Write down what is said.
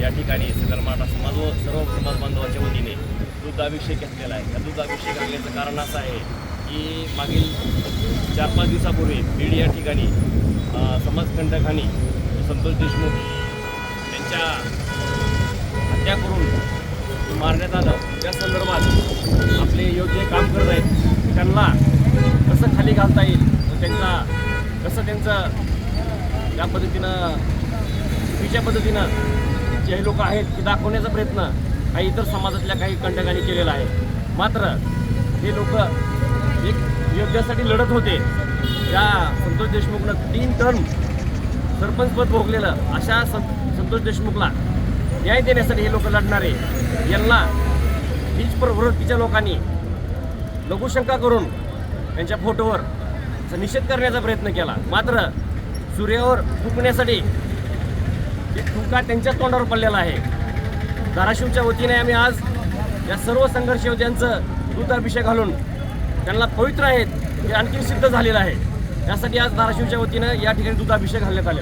या ठिकाणी सदर मराठा समाज व सर्व समाज बांधवाच्या वतीने दुग्धाभिषेक घेतलेला आहे. या दुग्धाभिषेक आणल्याचं कारण असं आहे की मागील चार पाच दिवसापूर्वी बीड या ठिकाणी समाजखंडकाने संतोष देशमुख त्यांच्या हत्या करून मारण्यात आलं. त्या संदर्भात आपले योग्य काम करत आहेत. त्यांना कसं खाली घालता येईल त्यांना कसं त्यांचं त्या पद्धतीनं चुकीच्या पद्धतीनं जे लोक आहेत ते दाखवण्याचा प्रयत्न काही इतर समाजातल्या काही कंटकांनी केलेला आहे. मात्र हे लोक एक योग्यासाठी लढत होते. त्या संतोष देशमुखनं तीन टर्म सरपंचपद भोगलेलं अशा सं संतोष देशमुखला न्याय देण्यासाठी हे लोक लढणारे. यांना हीच प्रवृत्तीच्या लोकांनी लघुशंका करून त्यांच्या फोटोवर निषेध करण्याचा प्रयत्न केला. मात्र सूर्यावर थुकण्यासाठी की थुका त्यांच्या तोंडावर पडलेला आहे. धाराशिवच्या वतीने आम्ही आज या सर्व संघर्ष योद्ध्यांचं दूधाभिषेक घालून त्यांना पवित्र आहेत हे आणखी सिद्ध झालेलं आहे. यासाठी आज धाराशिवच्या वतीनं या ठिकाणी दूधाभिषेक घालण्यात आले